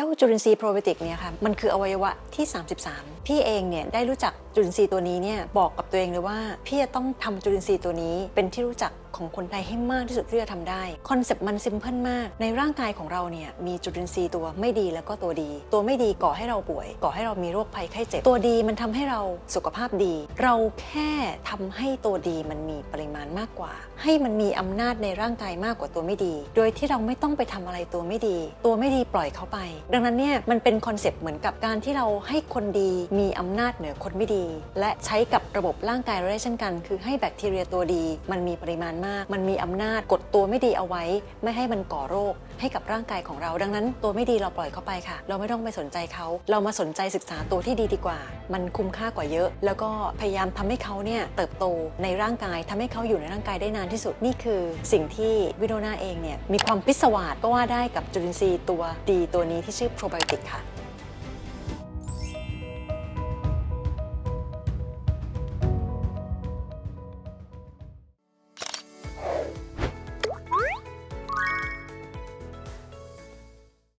จ้าจุลินทรีย์โปรไบโอติกเนี่ยค่ะมันคืออวัยวะที่ 33 พี่เองเนี่ยได้รู้จักจุลินทรีย์ตัวนี้เนี่ยบอกกับตัวเองเลยว่า พี่จะต้องทำจุลินทรีย์ตัวนี้ เป็นที่รู้จักของคนไทยให้มากที่สุดที่จะทำได้คอนเซปต์มันซิมเพิลมาก ในร่างกายของเราเนี่ยมีจุลินทรีย์ตัวไม่ดีแล้วก็ตัวดี ตัวไม่ดีก่อให้เราป่วย ก่อให้เรามีโรคภัยไข้เจ็บ ตัวดีมันทำให้เราสุขภาพดี เราแค่ทำให้ตัวดีมันมีปริมาณมากกว่า ให้มันมีอำนาจในร่างกายมากกว่าตัวไม่ดี โดยที่เราไม่ต้องไปทำอะไรตัวไม่ดี ตัวไม่ดีปล่อยเขาไป ดังนั้นเนี่ยมันเป็นคอนเซปต์เหมือนกับการที่เราให้คนดีมีอำนาจเหนือคนไม่ดีและใช้กับระบบร่างกายเราได้เช่นกัน คือให้แบคทีเรียตัวดี มันมีปริมาณมาก มันมีอำนาจกดตัวไม่ดีเอาไว้ ไม่ให้มันก่อโรค ให้กับร่างกายของเรา ดังนั้นตัวไม่ดีเราปล่อยเขาไปค่ะ เราไม่ต้องไปสนใจเขาเรามาสนใจศึกษาตัวที่ดีดีกว่า มันคุ้มค่ากว่าเยอะ แล้วก็พยายามทำให้เขาเนี่ยเติบโตในร่างกายทำให้เขาอยู่ในร่างกายได้นานที่สุดนี่คือ สิ่งที่วิโดนาเองเนี่ยมีความพิศวาสก็ว่าได้กับจุลินทรีย์ตัวดีตัวนี้ที่ชื่อโปรไบโอติกค่ะ